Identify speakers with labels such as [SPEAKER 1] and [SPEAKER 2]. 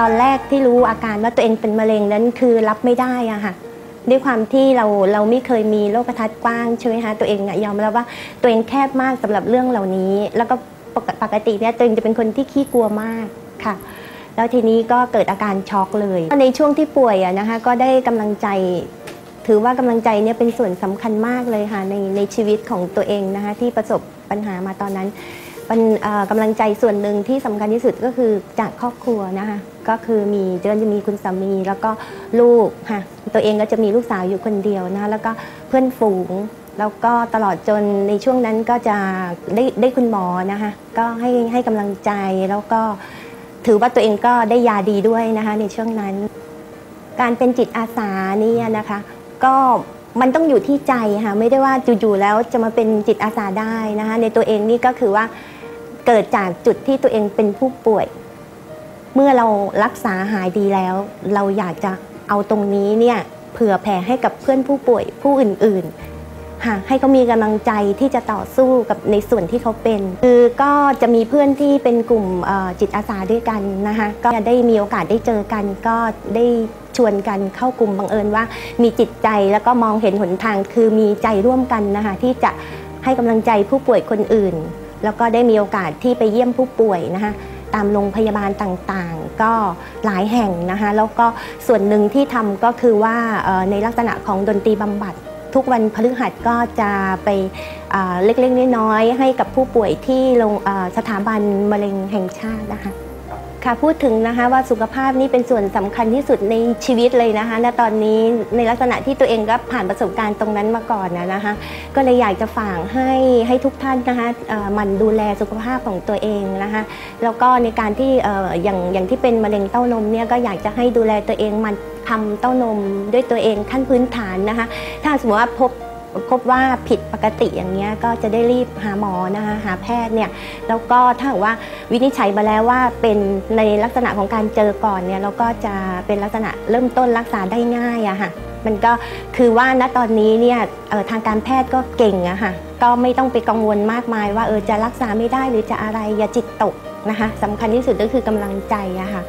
[SPEAKER 1] ตอนแรกที่รู้อาการว่าตัวเองเป็นมะเร็งนั้นคือรับไม่ได้อะค่ะด้วยความที่เราเราไม่เคยมีโลกทัศน์กว้างใช่ไหมคะตัวเองยอมรับว่าตัวเองแคบมากสำหรับเรื่องเหล่านี้ แล้วก็ปกติเนี่ยตัวเองจะเป็นคนที่ขี้กลัวมากค่ะ แล้วทีนี้ก็เกิดอาการช็อกเลยในช่วงที่ป่วยอะนะคะก็ได้กำลังใจ ถือว่ากำลังใจเนี่ยเป็นส่วนสำคัญมากเลยค่ะในในชีวิตของตัวเองนะคะที่ประสบปัญหามาตอนนั้น เป็นกำลังใจส่วนหนึ่งที่สำคัญที่สุดก็คือจากครอบครัวนะคะก็คือมีเดินจะมีคุณสามีแล้วก็ลูกค่ะตัวเองก็จะมีลูกสาวอยู่คนเดียวนะแล้วก็เพื่อนฝูง แล้วก็ตลอดจนในช่วงนั้นก็จะได้ได้คุณหมอนะคะก็ให้ให้กำลังใจแล้วก็ถือว่าตัวเองก็ได้ยาดีด้วยนะคะในช่วงนั้น การเป็นจิตอาสานี่นะคะ ก็มันต้องอยู่ที่ใจค่ะไม่ได้ว่าจู่ๆแล้วจะมาเป็นจิตอาสาได้นะคะในตัวเองนี่ก็คือว่า เกิดจากจุดที่ตัวเองเป็นผู้ป่วย เมื่อเรารักษาหายดีแล้ว เราอยากจะเอาตรงนี้เนี่ยเผื่อแผ่ให้กับเพื่อนผู้ป่วยผู้อื่นๆค่ะให้เขามีกำลังใจที่จะต่อสู้กับในส่วนที่เขาเป็น คือก็จะมีเพื่อนที่เป็นกลุ่มจิตอาสาด้วยกันนะคะก็ได้มีโอกาสได้เจอกันก็ได้ชวนกันเข้ากลุ่มบังเอิญว่า มีจิตใจแล้วก็มองเห็นหนทางคือมีใจร่วมกันนะคะที่จะให้กำลังใจผู้ป่วยคนอื่น แล้วก็ได้มีโอกาสที่ไปเยี่ยมผู้ป่วยนะคะตามโรงพยาบาลต่างๆ ก็หลายแห่งนะคะแล้วก็ส่วนหนึ่งที่ทำก็คือว่าในลักษณะของดนตรีบำบัด ทุกวันพฤหัสก็จะไปเล็กๆน้อยๆให้กับผู้ป่วยที่โรงสถาบันมะเร็งแห่งชาตินะคะ ค่ะพูดถึงนะคะว่าสุขภาพนี่เป็นส่วนสำคัญที่สุดในชีวิตเลยนะคะณตอนนี้ในลักษณะที่ตัวเองก็ผ่านประสบการณ์ตรงนั้นมาก่อนนะนะคะ ก็เลยอยากจะฝากให้ให้ทุกท่านนะคะมันดูแลสุขภาพของตัวเองนะคะแล้วก็ในการที่อย่างอย่างที่เป็นมะเร็งเต้านมเนี่ยก็อยากจะให้ดูแลตัวเองมันทำเต้านมด้วยตัวเองขั้นพื้นฐานนะคะถ้าสมมติว่าพบ พบว่าผิดปกติอย่างเงี้ยก็จะได้รีบหาหมอนะคะหาแพทย์เนี่ยแล้วก็ถ้าหากว่าวินิจฉัยมาแล้วว่าเป็นในลักษณะของการเจอก่อนเนี่ยเราก็จะเป็นลักษณะเริ่มต้นรักษาได้ง่ายอะค่ะมันก็คือว่าณตอนนี้เนี่ยทางการแพทย์ก็เก่งอะค่ะก็ไม่ต้องไปกังวลมากมายว่าเออจะรักษาไม่ได้หรือจะอะไรอย่าจิตตกนะคะสำคัญที่สุดก็คือกำลังใจอะค่ะ